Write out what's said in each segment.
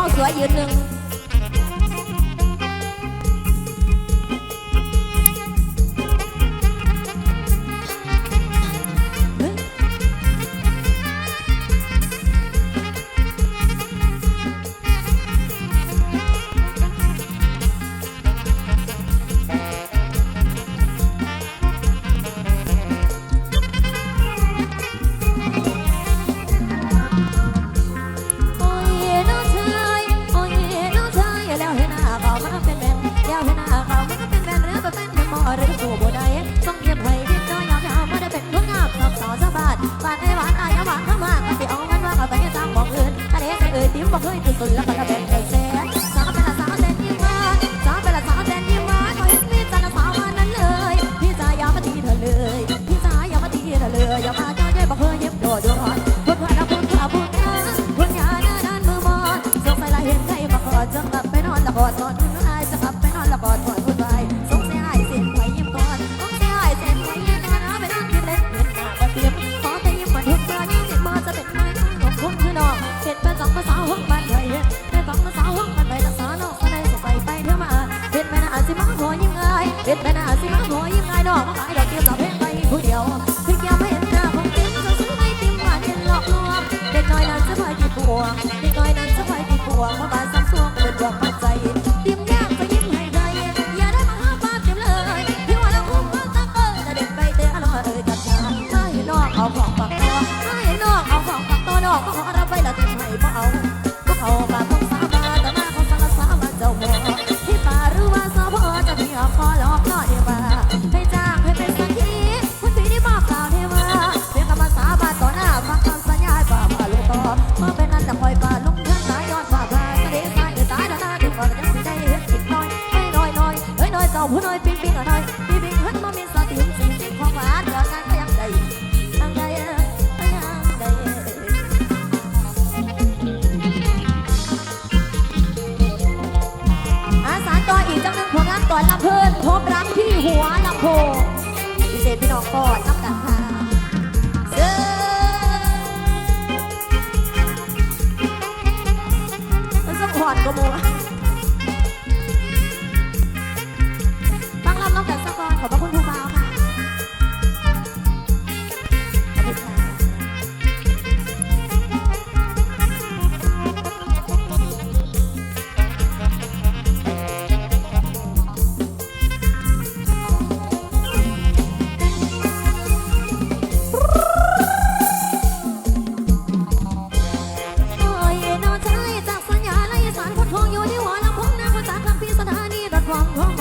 เข้าสวยยืนหนึ่ง I'm not. พี่ก้อยนั้นจะคอยติดปวงมาบานซ้ำซวงเป็ดวงปัจจัยยิ้มยกก็ยิ้มให้ได้อย่าได้มาหามากเต็มเลยพี่ว่าแล้คุ้มก็ตั้งเออแต่เด็กไปเตะอร่อยเอ่ยกันชาให้นองเอาของ หัวลำโพงพิเศษพี่น้องก็นับกันค่ะเด้อมันสักขอนก็มัว 光荣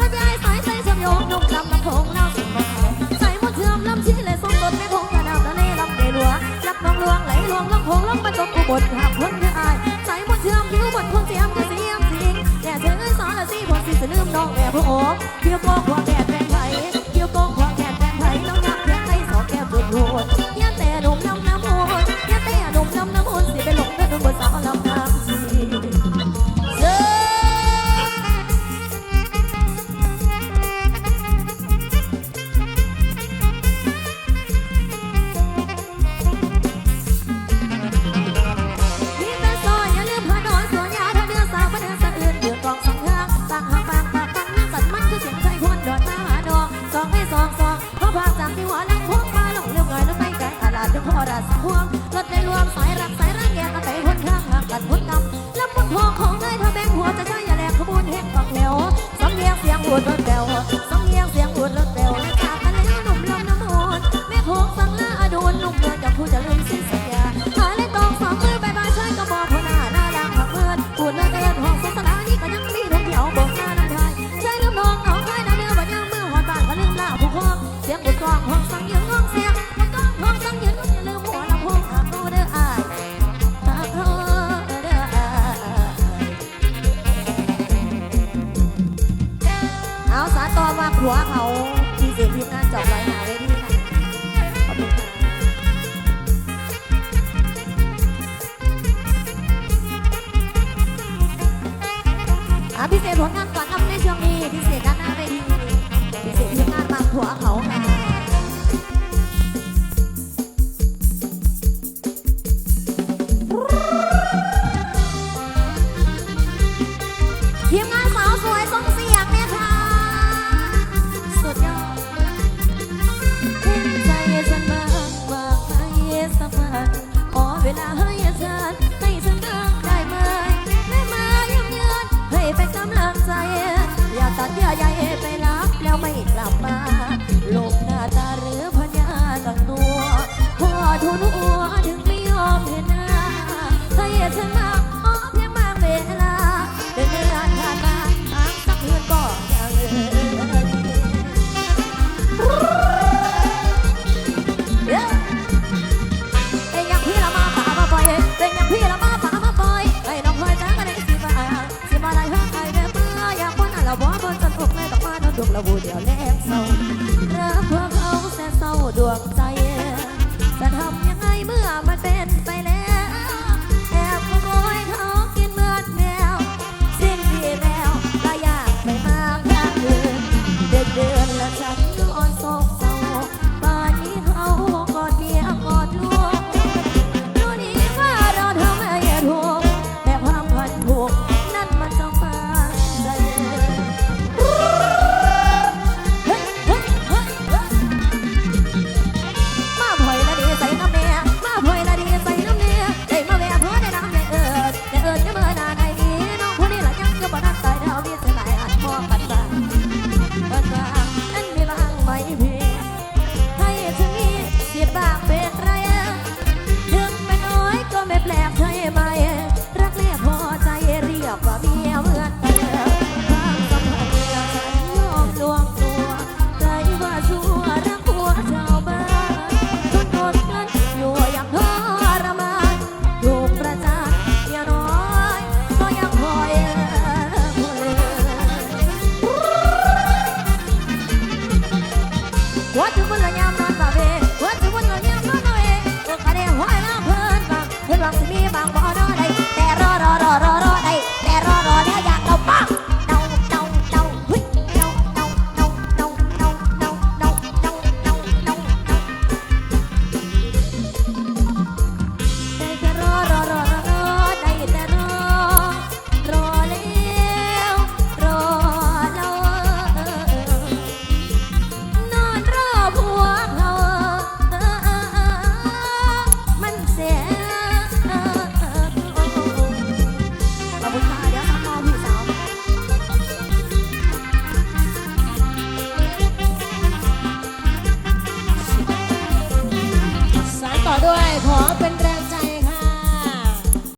ระยสาใส่สมโยงยกลำลำโพงเล่าสุดคอใส่มดเทือมลำชี้เลยสมตนไม่พงกระดับและในลำเดลัวรับน้องลวงไหลลวงลำโพงลำประจบอุบลหักพ้นคืออาย ใส่มดเทือมผิวบดพวเสียมก็เสียมสิงแต่เธอสอนละสิพวงสิจะลืมน้องแม่พวงโอ๋ผิวพวง 全家团结最兄弟 chuộc là vui